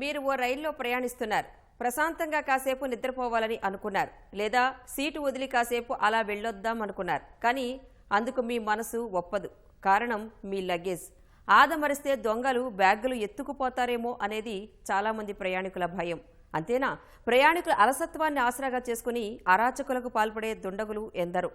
మీరు ఓ రైల్లో ప్రయాణిస్తున్నారు. ప్రశాంతంగా కాసేపు నిద్రపోవాలని అనుకున్నారు. లేదా సీటు వదిలి కాసేపు అలా వెళ్ళొద్దాం అనుకున్నారు. కానీ అందుకు మీ మనసు ఒప్పదు. కారణం మీ లగేజ్. ఆదమరిస్తే దొంగలు బ్యాగులు ఎత్తుకుపోతారేమో అనేది చాలామంది ప్రయాణికుల భయం. అంతేనా? ప్రయాణికుల అలసత్వాన్ని ఆసరాగా చేసుకుని అరాచకులకు పాల్పడే దుండగులు ఎందరు.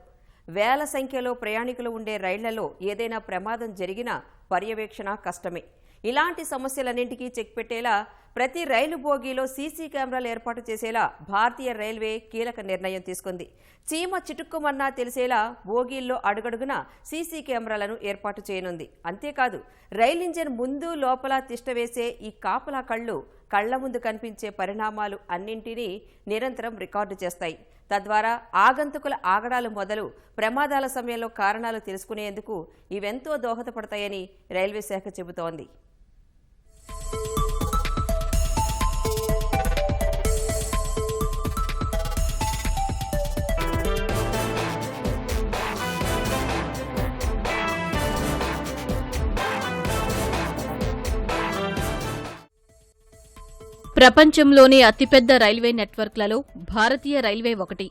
వేల సంఖ్యలో ప్రయాణికులు ఉండే రైళ్ళలో ఏదైనా ప్రమాదం జరిగినా పర్యవేక్షణ కష్టమే. ఇలాంటి సమస్యలన్నింటికీ చెక్ పెట్టేలా ప్రతి రైలు బోగీలో సీసీ కెమెరాలు ఏర్పాటు చేసేలా భారతీయ రైల్వే కీలక నిర్ణయం తీసుకుంది. చీమ చిటుక్కుమన్నా తెలిసేలా బోగీల్లో అడుగడుగున సీసీ కెమెరాలను ఏర్పాటు చేయనుంది. అంతేకాదు రైలు ఇంజిన్ ముందు లోపల తిష్టవేసే ఈ కాపలా కళ్ళు కళ్ళ ముందు కనిపించే పరిణామాలు అన్నింటినీ నిరంతరం రికార్డు చేస్తాయి. తద్వారా ఆగంతుకుల ఆగడాలు మొదలు ప్రమాదాల సమయంలో కారణాలు తెలుసుకునేందుకు ఇవెంతో దోహదపడతాయని రైల్వే శాఖ చెబుతోంది. ప్రపంచంలోనే అతిపెద్ద రైల్వే నెట్వర్క్లలో భారతీయ రైల్వే ఒకటి.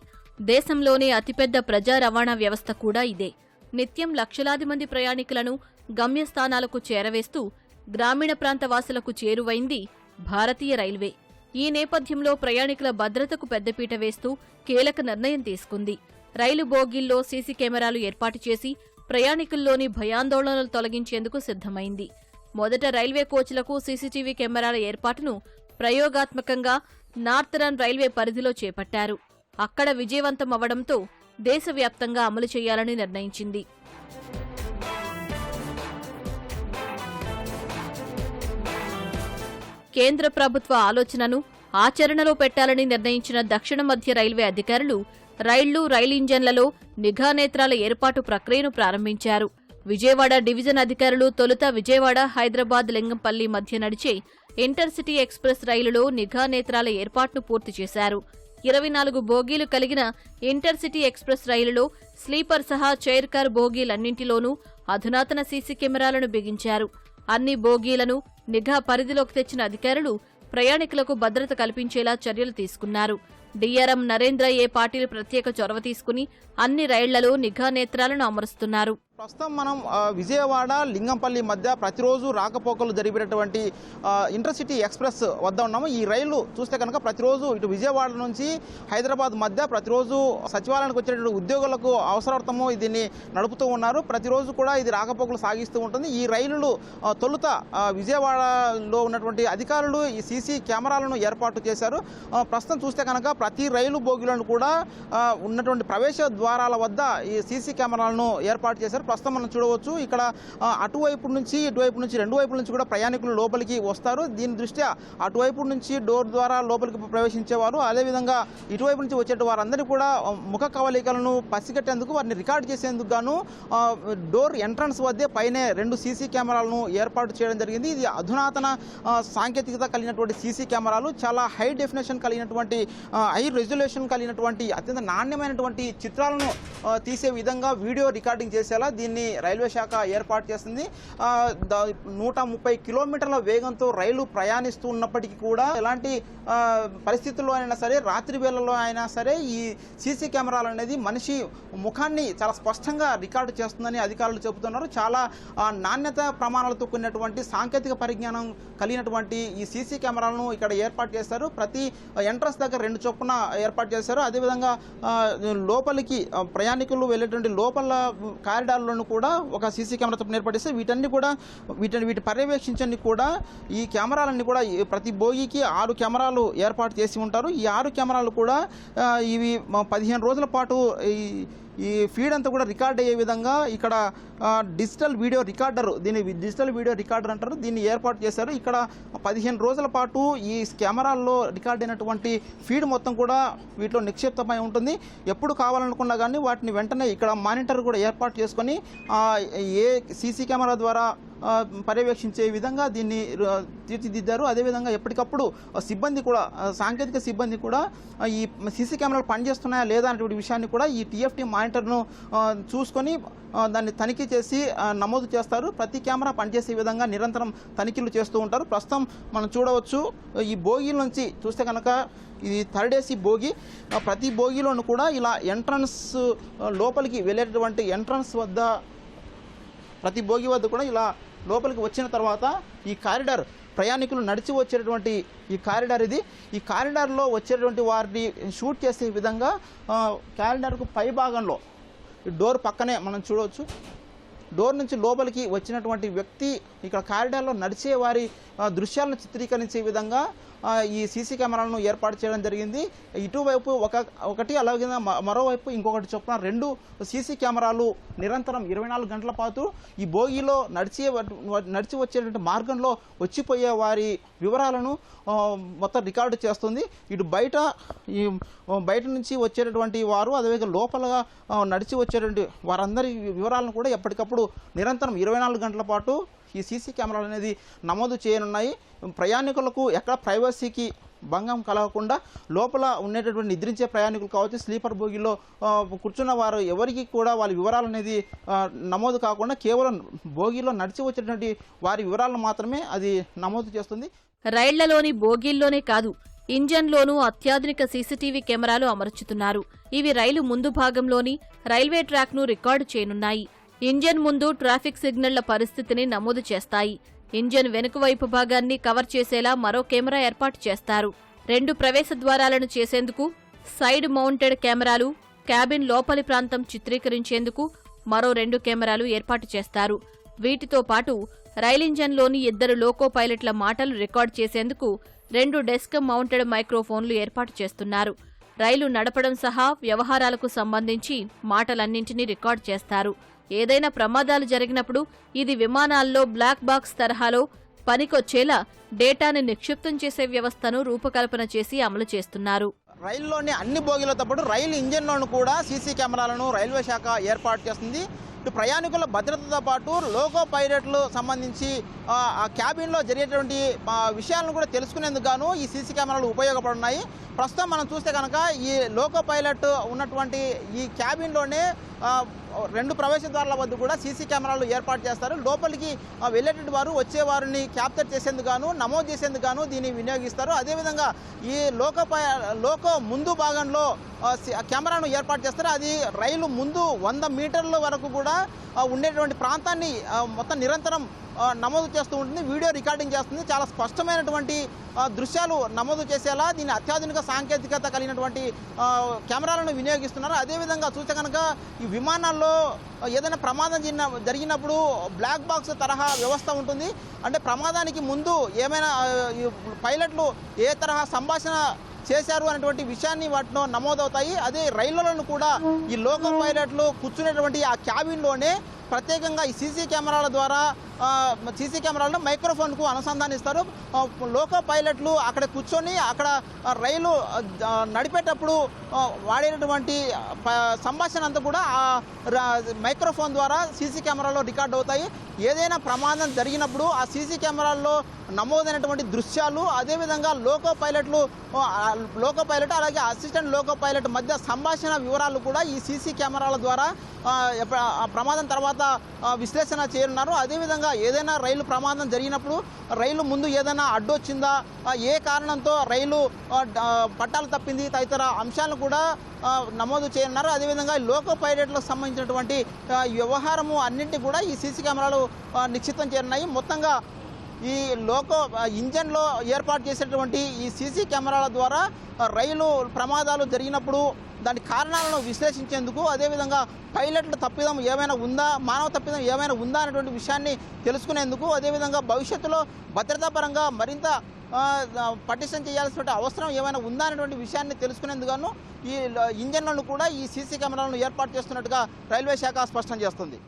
దేశంలోనే అతిపెద్ద ప్రజా రవాణా వ్యవస్థ కూడా ఇదే. నిత్యం లక్షలాది మంది ప్రయాణికులను గమ్యస్థానాలకు చేరవేస్తూ గ్రామీణ ప్రాంత వాసులకు చేరువైంది భారతీయ రైల్వే. ఈ నేపథ్యంలో ప్రయాణికుల భద్రతకు పెద్దపీట వేస్తూ కీలక నిర్ణయం తీసుకుంది. రైలు బోగీల్లో సీసీ కెమెరాలు ఏర్పాటు చేసి ప్రయాణికుల్లోని భయాందోళనలు తొలగించేందుకు సిద్ధమైంది. మొదట రైల్వే కోచ్లకు సీసీటీవీ కెమెరాల ఏర్పాటును ప్రయోగాత్మకంగా నార్థరన్ రైల్వే పరిధిలో చేపట్టారు. అక్కడ విజయవంతం అవడంతో దేశవ్యాప్తంగా అమలు చేయాలని నిర్ణయించింది. కేంద్ర ప్రభుత్వ ఆలోచనను ఆచరణలో పెట్టాలని నిర్ణయించిన దక్షిణ మధ్య రైల్వే అధికారులు రైళ్ళు రైలు ఇంజన్లలో నిఘా నేత్రాల ఏర్పాటు ప్రక్రియను ప్రారంభించారు. విజయవాడ డివిజన్ అధికారులు తొలుత విజయవాడ హైదరాబాద్ లింగంపల్లి మధ్య నడిచే ఇంటర్సిటీ ఎక్స్ప్రెస్ రైలులో నిఘా నేత్రాల ఏర్పాటును పూర్తి చేశారు. ఇరవై నాలుగు బోగీలు కలిగిన ఇంటర్సిటీ ఎక్స్ప్రెస్ రైలులో స్లీపర్ సహా చైర్ కార్ బోగీలన్నింటిలోనూ అధునాతన సీసీ కెమెరాలను బిగించారు. అన్ని బోగీలను నిఘా పరిధిలోకి తెచ్చిన అధికారులు ప్రయాణికులకు భద్రత కల్పించేలా చర్యలు తీసుకున్నారు. డీఆర్ఎం నరేంద్ర ఏ పాటిల్ ప్రత్యేక చొరవ తీసుకుని అన్ని రైళ్ళలో నిఘా నేత్రాలను అమరుస్తున్నారు. ప్రస్తుతం మనం విజయవాడ లింగంపల్లి మధ్య ప్రతిరోజు రాకపోకలు జరిపేటటువంటి ఇంటర్సిటీ ఎక్స్ప్రెస్ వద్ద ఉన్నాము. ఈ రైలు చూస్తే కనుక ప్రతిరోజు ఇటు విజయవాడ నుంచి హైదరాబాద్ మధ్య ప్రతిరోజు సచివాలయానికి వచ్చేటువంటి ఉద్యోగులకు అవసరార్థము దీన్ని నడుపుతూ ఉన్నారు. ప్రతిరోజు కూడా ఇది రాకపోకలు సాగిస్తూ ఉంటుంది. ఈ రైలులు తొలుత విజయవాడలో ఉన్నటువంటి అధికారులు ఈ సీసీ కెమెరాలను ఏర్పాటు చేశారు. ప్రస్తుతం చూస్తే కనుక ప్రతి రైలు బోగిలను కూడా ఉన్నటువంటి ప్రవేశ ద్వారాల వద్ద ఈ సీసీ కెమెరాలను ఏర్పాటు చేశారు. ప్రస్తుతం మనం చూడవచ్చు ఇక్కడ అటువైపు నుంచి ఇటువైపు నుంచి రెండు వైపుల నుంచి కూడా ప్రయాణికులు లోపలికి వస్తారు. దీని దృష్ట్యా అటువైపు నుంచి డోర్ ద్వారా లోపలికి ప్రవేశించేవారు అదేవిధంగా ఇటువైపు నుంచి వచ్చే వారందరినీ కూడా ముఖ కవలికలను పసిగట్టేందుకు వారిని రికార్డ్ చేసేందుకు గాను డోర్ ఎంట్రన్స్ వద్దే పైనే రెండు సీసీ కెమెరాలను ఏర్పాటు చేయడం జరిగింది. ఇది అధునాతన సాంకేతికత కలిగినటువంటి సీసీ కెమెరాలు చాలా హై డెఫినేషన్ కలిగినటువంటి హై రెజల్యూషన్ కలిగినటువంటి అత్యంత నాణ్యమైనటువంటి చిత్రాలను తీసే విధంగా వీడియో రికార్డింగ్ చేసేలా దీన్ని రైల్వే శాఖ ఏర్పాటు చేసింది. నూట ముప్పై కిలోమీటర్ల వేగంతో రైలు ప్రయాణిస్తూ ఉన్నప్పటికీ కూడా ఎలాంటి పరిస్థితుల్లో అయినా సరే రాత్రి వేళల్లో అయినా సరే ఈ సీసీ కెమెరాలు అనేది మనిషి ముఖాన్ని చాలా స్పష్టంగా రికార్డు చేస్తుందని అధికారులు చెబుతున్నారు. చాలా నాణ్యత ప్రమాణాలతో కూడినటువంటి సాంకేతిక పరిజ్ఞానం కలిగినటువంటి ఈ సీసీ కెమెరాలను ఇక్కడ ఏర్పాటు చేస్తారు ప్రతి ఎంట్రన్స్ దగ్గర రెండు చొప్పున ఏర్పాటు చేశారు. అదేవిధంగా లోపలికి ప్రయా ప్రయాణికులు వెళ్ళేటువంటి లోపల కారిడార్లను కూడా ఒక సీసీ కెమెరా చొప్పున ఏర్పాటు వీటన్ని కూడా వీటిని వీటి పర్యవేక్షించండి కూడా ఈ కెమెరాలన్నీ కూడా ప్రతి బోగికి ఆరు కెమెరాలు ఏర్పాటు చేసి ఉంటారు. ఈ ఆరు కెమెరాలు కూడా ఇవి పదిహేను రోజుల పాటు ఈ ఈ ఫీడ్ అంతా కూడా రికార్డ్ అయ్యే విధంగా ఇక్కడ డిజిటల్ వీడియో రికార్డర్ దీన్ని డిజిటల్ వీడియో రికార్డర్ అంటారు. దీన్ని ఏర్పాటు చేశారు. ఇక్కడ పదిహేను రోజుల పాటు ఈ కెమెరాల్లో రికార్డ్ అయినటువంటి ఫీడ్ మొత్తం కూడా వీటిలో నిక్షిప్తమై ఉంటుంది. ఎప్పుడు కావాలనుకున్నా కానీ వాటిని వెంటనే ఇక్కడ మానిటర్ కూడా ఏర్పాటు చేసుకొని ఏ సీసీ కెమెరా ద్వారా పర్యవేక్షించే విధంగా దీన్ని తీర్చిదిద్దారు. అదేవిధంగా ఎప్పటికప్పుడు సిబ్బంది కూడా సాంకేతిక సిబ్బంది కూడా ఈ సీసీ కెమెరాలు పనిచేస్తున్నాయా లేదా అనేటువంటి విషయాన్ని కూడా ఈ టీఎఫ్టీ మానిటర్ను చూసుకొని దాన్ని తనిఖీ చేసి నమోదు చేస్తారు. ప్రతి కెమెరా పనిచేసే విధంగా నిరంతరం తనిఖీలు చేస్తూ ఉంటారు. ప్రస్తుతం మనం చూడవచ్చు ఈ భోగి నుంచి చూస్తే కనుక ఇది థర్డ్ ఏసీ భోగి ప్రతి భోగిలోను కూడా ఇలా ఎంట్రన్స్ లోపలికి వెళ్ళేటటువంటి ఎంట్రన్స్ వద్ద ప్రతి భోగి వద్ద కూడా ఇలా లోపలికి వచ్చిన తర్వాత ఈ కారిడార్ ప్రయాణికులు నడిచి వచ్చేటటువంటి ఈ కారిడార్ ఇది. ఈ కారిడార్లో వచ్చేటువంటి వారిని షూట్ చేసే విధంగా ఆ, కారిడార్కు పై భాగంలో ఈ డోర్ పక్కనే మనం చూడవచ్చు. డోర్ నుంచి లోపలికి వచ్చినటువంటి వ్యక్తి ఇక్కడ కారిడార్లో నడిచే వారి దృశ్యాలను చిత్రీకరించే విధంగా ఈ సీసీ కెమెరాలను ఏర్పాటు చేయడం జరిగింది. ఇటువైపు ఒక ఒకటి అలాగే మ- మరోవైపు ఇంకొకటి చొప్పున రెండు సీసీ కెమెరాలు నిరంతరం ఇరవై నాలుగు గంటల పాటు ఈ బోగిలో నడిచే నడిచి వచ్చేటువంటి మార్గంలో వచ్చిపోయే వారి వివరాలను మొత్తం రికార్డు చేస్తుంది. ఇటు బయట ఈ బయట నుంచి వచ్చేటటువంటి వారు అదేవిధంగా లోపలగా నడిచి వచ్చేటువంటి వారందరి వివరాలను కూడా ఎప్పటికప్పుడు నిరంతరం ఇరవై నాలుగు గంటల పాటు ఈ సీసీ కెమెరాలు అనేది నమోదు చేయనున్నాయి. ప్రయాణికులకు ఎక్కడ ప్రైవసీకి భంగం కలగకుండా లోపల ఉండేటటువంటి నిద్రించే ప్రయాణికులు కావచ్చు స్లీపర్ బోగిలో కూర్చున్న వారు ఎవరికి కూడా వాళ్ళ వివరాలు అనేది నమోదు కాకుండా కేవలం బోగిలో నడిచి వచ్చేటువంటి వారి వివరాలను మాత్రమే అది నమోదు చేస్తుంది. రైళ్ళలోని బోగీల్లోనే కాదు ఇంజన్లోనూ అత్యాధునిక సీసీటీవీ కెమెరాలు అమర్చుతున్నారు. ఇవి రైలు ముందు భాగంలోని రైల్వే ట్రాక్ను రికార్డు చేయనున్నాయి. ఇంజన్ ముందు ట్రాఫిక్ సిగ్నళ్ళ పరిస్థితిని నమోదు చేస్తాయి. ఇంజన్ వెనుకవైపు భాగాన్ని కవర్ చేసేలా మరో కెమెరా ఏర్పాటు చేస్తారు. రెండు ప్రవేశ ద్వారాలను చేసేందుకు సైడ్ మౌంటెడ్ కెమెరాలు క్యాబిన్ లోపలి ప్రాంతం చిత్రీకరించేందుకు మరో రెండు కెమెరాలు ఏర్పాటు చేస్తారు. వీటితో పాటు రైలింజన్లోని ఇద్దరు లోకో పైలట్ల మాటలు రికార్డ్ చేసేందుకు రెండు డెస్క్ మౌంటెడ్ మైక్రోఫోన్లు ఏర్పాటు చేస్తున్నారు. రైలు నడపడం సహా వ్యవహారాలకు సంబంధించి మాటలన్నింటినీ రికార్డ్ చేస్తారు. ఏదైనా ప్రమాదాలు జరిగినప్పుడు ఇది విమానాల్లో బ్లాక్ బాక్స్ తరహాలో పనికొచ్చేలా డేటాని నిక్షిప్తం చేసే వ్యవస్థను రూపకల్పన చేసి అమలు చేస్తున్నారు. రైల్లోని అన్ని బోగీలతో పాటు రైలు ఇంజన్లోనూ కూడా సీసీ కెమెరాలను రైల్వే శాఖ ఏర్పాటు చేస్తుంది. ఇటు ప్రయాణికుల భద్రతతో పాటు లోకో పైలట్లు సంబంధించి ఆ, క్యాబిన్లో జరిగేటువంటి విషయాలను కూడా తెలుసుకునేందుకు గాను ఈ సీసీ కెమెరాలు ఉపయోగపడున్నాయి. ప్రస్తుతం మనం చూస్తే కనుక ఈ లోకో పైలట్ ఉన్నటువంటి ఈ క్యాబిన్లోనే రెండు ప్రవేశ ద్వారాల వద్ద కూడా సీసీ కెమెరాలు ఏర్పాటు చేస్తారు. లోపలికి ఆ, వెళ్ళేటువంటి వారు వచ్చే వారిని క్యాప్చర్ చేసేందుకు గాను నమోదు చేసేందుకు గాను దీన్ని వినియోగిస్తారు. అదేవిధంగా ఈ లోకో పై లోకో ముందు భాగంలో సి- కెమెరాను ఏర్పాటు చేస్తారు. అది రైలు ముందు వంద మీటర్ల వరకు కూడా ఉండేటువంటి ప్రాంతాన్ని మొత్తం నిరంతరం నమోదు చేస్తూ ఉంటుంది. వీడియో రికార్డింగ్ చేస్తుంది. చాలా స్పష్టమైనటువంటి దృశ్యాలు నమోదు చేసేలా దీని అత్యాధునిక సాంకేతికత కలిగినటువంటి కెమెరాలను వినియోగిస్తున్నారు. అదేవిధంగా చూస్తే కనుక ఈ విమానాల్లో ఏదైనా ప్రమాదం జరిగిన జరిగినప్పుడు బ్లాక్ బాక్స్ తరహా వ్యవస్థ ఉంటుంది. అంటే ప్రమాదానికి ముందు ఏమైనా పైలట్లు ఏ తరహా సంభాషణ చేశారు అనేటువంటి విషయాన్ని వాటిలో నమోదవుతాయి. అదే రైళ్ళలోనూ కూడా ఈ లోకల్ పైలట్లు కూర్చునేటువంటి ఆ క్యాబిన్లోనే ప్రత్యేకంగా ఈ సీసీ కెమెరాల ద్వారా సీసీ కెమెరాలను మైక్రోఫోన్కు అనుసంధానిస్తారు. లోకో పైలట్లు అక్కడ కూర్చొని అక్కడ రైలు నడిపేటప్పుడు వాడేటటువంటి సంభాషణ అంతా కూడా మైక్రోఫోన్ ద్వారా సీసీ కెమెరాలో రికార్డ్ అవుతాయి. ఏదైనా ప్రమాదం జరిగినప్పుడు ఆ సీసీ కెమెరాల్లో నమోదైనటువంటి దృశ్యాలు అదేవిధంగా లోకో పైలట్లు లోకో పైలట్ అలాగే అసిస్టెంట్ లోకో పైలట్ మధ్య సంభాషణ వివరాలు కూడా ఈ సీసీ కెమెరాల ద్వారా ఆ, ప్రమాదం తర్వాత విశ్లేషణ చేయనున్నారు. అదేవిధంగా ఏదైనా రైలు ప్రమాదం జరిగినప్పుడు రైలు ముందు ఏదైనా అడ్డొచ్చిందా? ఏ కారణంతో రైలు పట్టాలు తప్పింది? తదితర అంశాలను కూడా నమోదు చేయనున్నారు. అదేవిధంగా ఈ లోకో పైలట్లకు సంబంధించినటువంటి వ్యవహారము అన్నింటి కూడా ఈ సీసీ కెమెరాలు నిశ్చితం చేయనున్నాయి. మొత్తంగా ఈ లోకో ఇంజన్లో ఏర్పాటు చేసేటువంటి ఈ సీసీ కెమెరాల ద్వారా రైలు ప్రమాదాలు జరిగినప్పుడు దాని కారణాలను విశ్లేషించేందుకు అదేవిధంగా పైలట్ల తప్పిదం ఏమైనా ఉందా మానవ తప్పిదం ఏమైనా ఉందా అనేటువంటి విషయాన్ని తెలుసుకునేందుకు అదేవిధంగా భవిష్యత్తులో భద్రతా పరంగా మరింత పటిష్టం చేయాల్సిన అవసరం ఏమైనా ఉందా అనేటువంటి విషయాన్ని తెలుసుకునేందుకు ఈ ఇంజన్లను కూడా ఈ సీసీ కెమెరాలను ఏర్పాటు చేస్తున్నట్టుగా రైల్వే శాఖ స్పష్టం చేస్తుంది.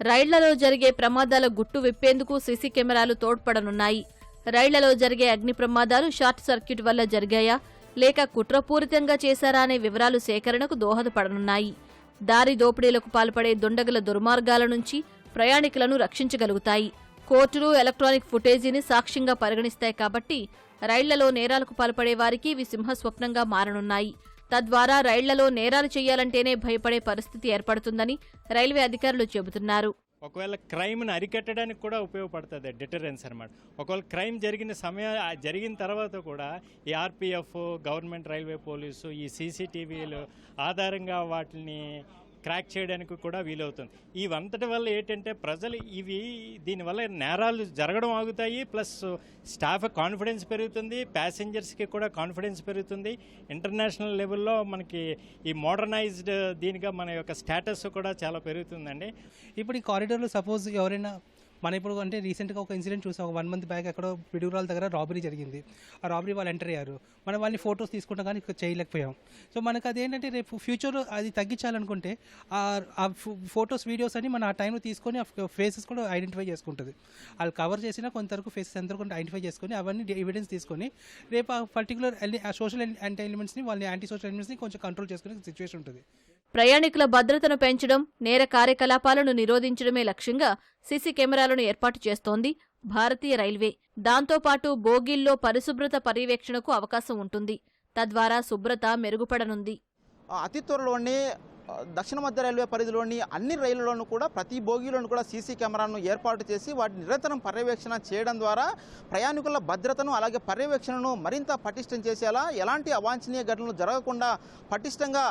రైళ్ళలో జరిగే ప్రమాదాల గుట్టు విప్పేందుకు సీసీ కెమెరాలు తోడ్పడనున్నాయి. రైళ్ళలో జరిగే అగ్ని ప్రమాదాలు షార్ట్ సర్క్యూట్ వల్ల జరిగాయా? లేక కుట్రపూరితంగా చేశారా అనే వివరాలు సేకరణకు దోహదపడనున్నాయి. దారి దోపిడీలకు పాల్పడే దుండగుల దుర్మార్గాల నుంచి ప్రయాణికులను రక్షించగలుగుతాయి. కోర్టులు ఎలక్ట్రానిక్ ఫుటేజీని సాక్ష్యంగా పరిగణిస్తాయి కాబట్టి రైళ్ళలో నేరాలకు పాల్పడే వారికి ఇవి సింహస్వప్నంగా మారనున్నాయి. తద్వారా రైళ్ళలో నేరాలు చేయాలంటేనే భయపడే పరిస్థితి ఏర్పడుతుందని రైల్వే అధికారులు చెబుతున్నారు. ఒకవేళ క్రైమ్ని అరికట్టడానికి కూడా ఉపయోగపడుతుంది డిటరెన్స్ అనమాట ఒకవేళ క్రైమ్ జరిగిన సమయం జరిగిన తర్వాత కూడా ఈ ఆర్పిఎఫ్ గవర్నమెంట్ రైల్వే పోలీసు ఈ సీసీటీవీలు ఆధారంగా వాటిని క్రాక్ చేయడానికి కూడా వీలవుతుంది. ఇవంతటి వల్ల ఏంటంటే ప్రజలు ఇవి దీనివల్ల నేరాలు జరగడం ఆగుతాయి ప్లస్ స్టాఫ్ కాన్ఫిడెన్స్ పెరుగుతుంది ప్యాసింజర్స్కి కూడా కాన్ఫిడెన్స్ పెరుగుతుంది. ఇంటర్నేషనల్ లెవెల్లో మనకి ఈ మోడర్నైజ్డ్ దీనిగా మన యొక్క స్టేటస్ కూడా చాలా పెరుగుతుందండి. ఇప్పుడు ఈ కారిడార్లో సపోజ్ ఎవరైనా మన ఇప్పుడు అంటే రీసెంట్గా ఒక ఇన్సిడెంట్ చూసాం. ఒక వన్ మంత్ బ్యాక్ ఎక్కడో పిడుగురాల దగ్గర రాబరీ జరిగింది. ఆ రాబరీ వాళ్ళు ఎంటర్ అయ్యారు. మనం వాళ్ళని ఫొటోస్ తీసుకుంటాం కానీ చేయలేకపోయాం. సో మనకు అదేంటంటే రేపు ఫ్యూచర్లో అది తగ్గించాలనుకుంటే ఆ ఫొటోస్ వీడియోస్ అని మనం ఆ టైంలో తీసుకొని ఆ ఫేసెస్ కూడా ఐడెంటిఫై చేసుకుంటుంది. వాళ్ళు కవర్ చేసినా కొంతవరకు ఫేసెస్ ఎంతవరకు ఐడెంటిఫై చేసుకొని అవన్నీ ఎవిడెన్స్ తీసుకొని రేపు ఆ పర్టికులర్ ఆ సోషల్ యాంటీ ఎలిమెంట్స్ని వాళ్ళని యాంటీ సోషల్ ఎలిమెంట్స్ని కొంచెం కంట్రోల్ చేసుకునే సిచ్యువేషన్ ఉంటుంది. ప్రయాణికుల భద్రతను పెంచడం నేర కార్యకలాపాలను నిరోధించడమే లక్ష్యంగా సీసీ కెమెరాలను ఏర్పాటు చేస్తోంది భారతీయ రైల్వే. దాంతోపాటు బోగిల్లో పరిశుభ్రత పర్యవేక్షణకు అవకాశం ఉంటుంది. తద్వారా శుభ్రత మెరుగుపడనుంది. అతి త్వరలోనే దక్షిణ మధ్య రైల్వే పరిధిలోని అన్ని రైళ్ళలోనూ కూడా ప్రతి బోగీలోనూ కూడా సీసీ కెమెరాను ఏర్పాటు చేసి వాటిని నిరంతరం పర్యవేక్షణ చేయడం ద్వారా ప్రయాణికుల భద్రతను అలాగే పర్యవేక్షణను మరింత పటిష్టం చేసేలా ఎలాంటి అవాంఛనీయ ఘటనలు జరగకుండా పటిష్టంగా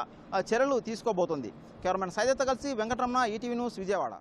చర్యలు తీసుకోబోతుంది. కెమెరామెన్ సైదత్త కలిసి వెంకటరమణ ఈటీవీ న్యూస్ విజయవాడ.